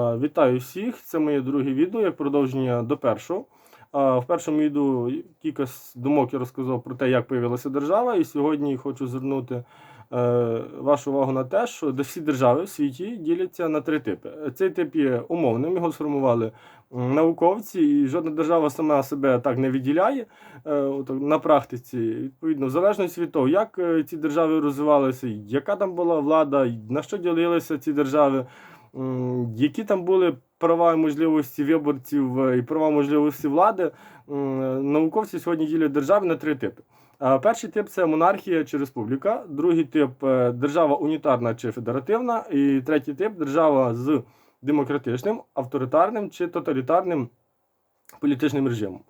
Вітаю всіх! Це моє друге відео як продовження до першого. В першому відео кілька думок я розказав про те, як появилася держава, і сьогодні хочу звернути е, вашу увагу на те, що всі держави в світі діляться на три типи. Цей тип є умовним, його сформували науковці, і жодна держава сама себе так не відділяє е, на практиці. Відповідно, в залежності від того, як е, ці держави розвивалися, яка там була влада, на що ділилися ці держави. Які там були права і можливості виборців е, і права можливості влади, науковці сьогодні ділять держави на три типи. Перший тип це монархія чи республіка, другий тип е, держава унітарна чи федеративна, і третій тип держава з демократичним, авторитарним чи тоталітарним політичним режимом.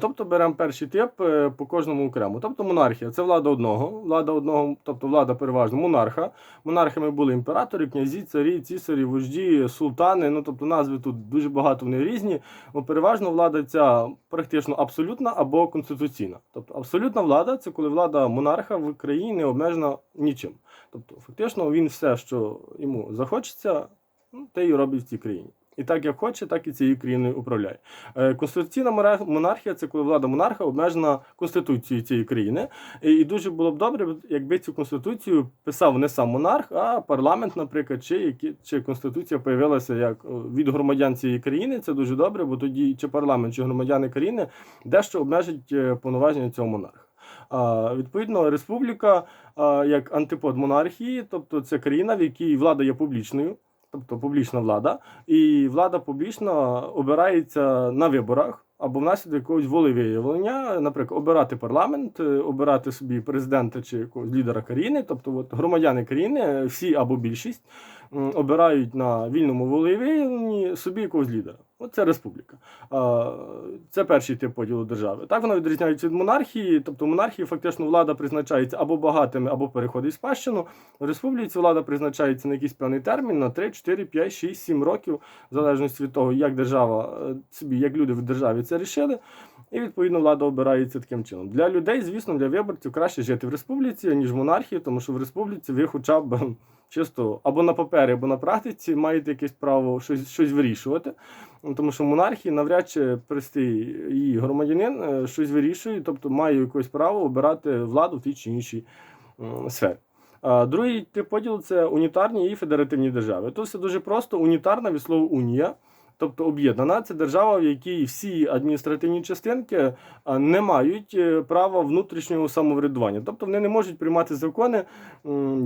Тобто беремо перший тип е, по кожному окремо. Тобто монархія це влада одного, влада одного, тобто влада переважно монарха. Монархами були імператори, князі, царі, цісарі, вожді, султани. Ну тобто назви тут дуже багато вони різні. Ну, переважно влада ця практично абсолютна або конституційна. Тобто абсолютна влада це коли влада монарха в країні не обмежена нічим. Тобто, фактично, він все, що йому захочеться, ну, те й робить в цій країні. І так як хоче, так і цією країною управляє. Е, Конституційна монархія це коли влада монарха обмежена конституцією цієї країни. І, дуже було б добре, якби цю конституцію писав не сам монарх, а парламент, наприклад, чи які чи конституція появилася як е, від громадян цієї країни. Це дуже добре, бо тоді чи парламент, чи громадяни країни дещо обмежить е, повноваження цього монарха. А, відповідно, республіка а, як антипод монархії, тобто це країна, в якій влада є публічною, тобто публічна влада, і влада публічно обирається на виборах або внаслідок якогось волевиявлення, наприклад, обирати парламент, е, обирати собі президента чи якогось лідера країни, тобто от, громадяни країни, всі або більшість, обирають на вільному волевиявленні собі якогось лідера. От це республіка. Це перший тип поділу держави. Так вона відрізняється від монархії, тобто в монархії фактично влада призначається або багатими, або переходить в спадщину. В республіці влада призначається на якийсь певний термін на 3, 4, 5, 6, 7 років, в залежності від того, як держава е, собі, як люди в державі це рішили. І відповідно влада обирається таким чином. Для людей, звісно, для виборців краще жити в республіці, ніж в монархії, тому що в республіці ви хоча б чисто або на папері, або на практиці маєте якесь право щось, щось вирішувати. Тому що монархії навряд чи простий її громадянин е, щось вирішує, тобто має якесь право обирати владу в тій чи іншій сфері. Другий тип поділу це унітарні і федеративні держави. Тут все дуже просто. Унітарна від слова унія, тобто об'єднана. Це держава, в якій всі адміністративні частинки не мають е, права внутрішнього самоврядування. Тобто вони не можуть приймати закони,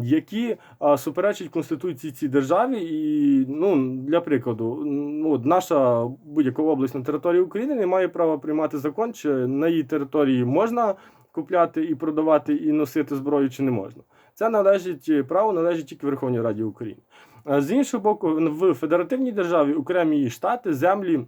які а, суперечать конституції цій державі. І ну для прикладу, ну, наша будь-яка область на території України не має права приймати закон, чи на її території можна купляти і продавати і носити зброю, чи не можна. Це належить е, право належить тільки Верховній Раді України. А З іншого боку, в федеративній державі окремі штати, землі е,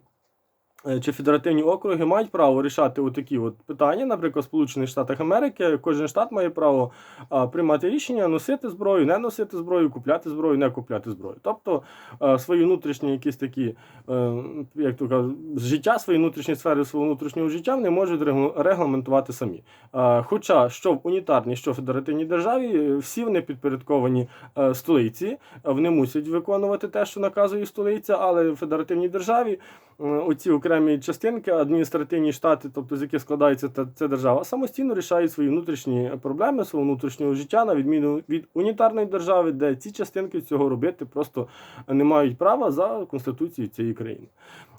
чи федеративні округи мають право рішати отакі от питання, наприклад, в Сполучених Штатах Америки. Кожен штат має право а, приймати рішення носити зброю, не носити зброю, купляти зброю, не купляти зброю. Тобто а, свої внутрішні якісь такі, е, як то кажуть, життя, свої внутрішні сфери свого внутрішнього життя вони можуть регламентувати самі. А, Хоча що в унітарній, що в федеративній державі, е, всі вони підпорядковані е, столиці, е, вони мусять виконувати те, що наказує столиця, але в федеративній державі е, оці окремі частинки, адміністративні штати, тобто з яких складається та ця держава, самостійно рішають свої внутрішні проблеми свого внутрішнього життя, на відміну від унітарної держави, де ці частинки цього робити просто не мають права за конституцією цієї країни.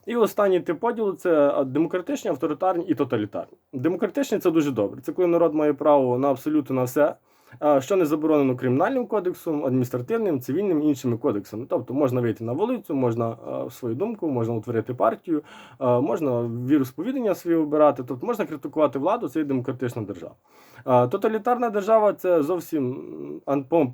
І останній тип поділу це демократичні, авторитарні і тоталітарні. Демократичні це дуже добре. Це коли народ має право на абсолютно на все. А, Що не заборонено кримінальним кодексом, адміністративним, цивільним іншими кодексами. Тобто можна вийти на вулицю, можна а, свою думку, можна утворити партію, а, можна віросповідання своє обирати, тобто можна критикувати владу, це є демократична держава. Тоталітарна держава це зовсім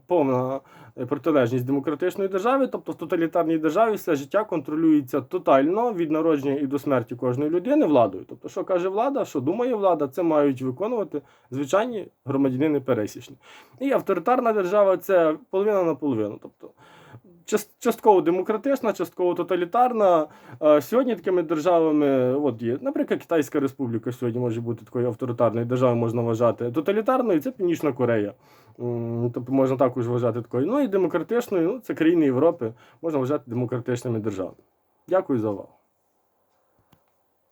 повна е, протилежність демократичної держави, тобто в тоталітарній державі все життя контролюється тотально від народження і до смерті кожної людини владою. Тобто, що каже влада, що думає влада, це мають виконувати звичайні громадянини пересічні. І авторитарна держава це половина на половину. Тобто частково демократична, частково тоталітарна. Сьогодні такими державами, от є, наприклад, Китайська Республіка сьогодні може бути такою авторитарною державою, можна вважати. Тоталітарною це Північна Корея. Тобто можна також вважати такою. Ну і демократичною, ну це країни Європи, можна вважати демократичними державами. Дякую за увагу.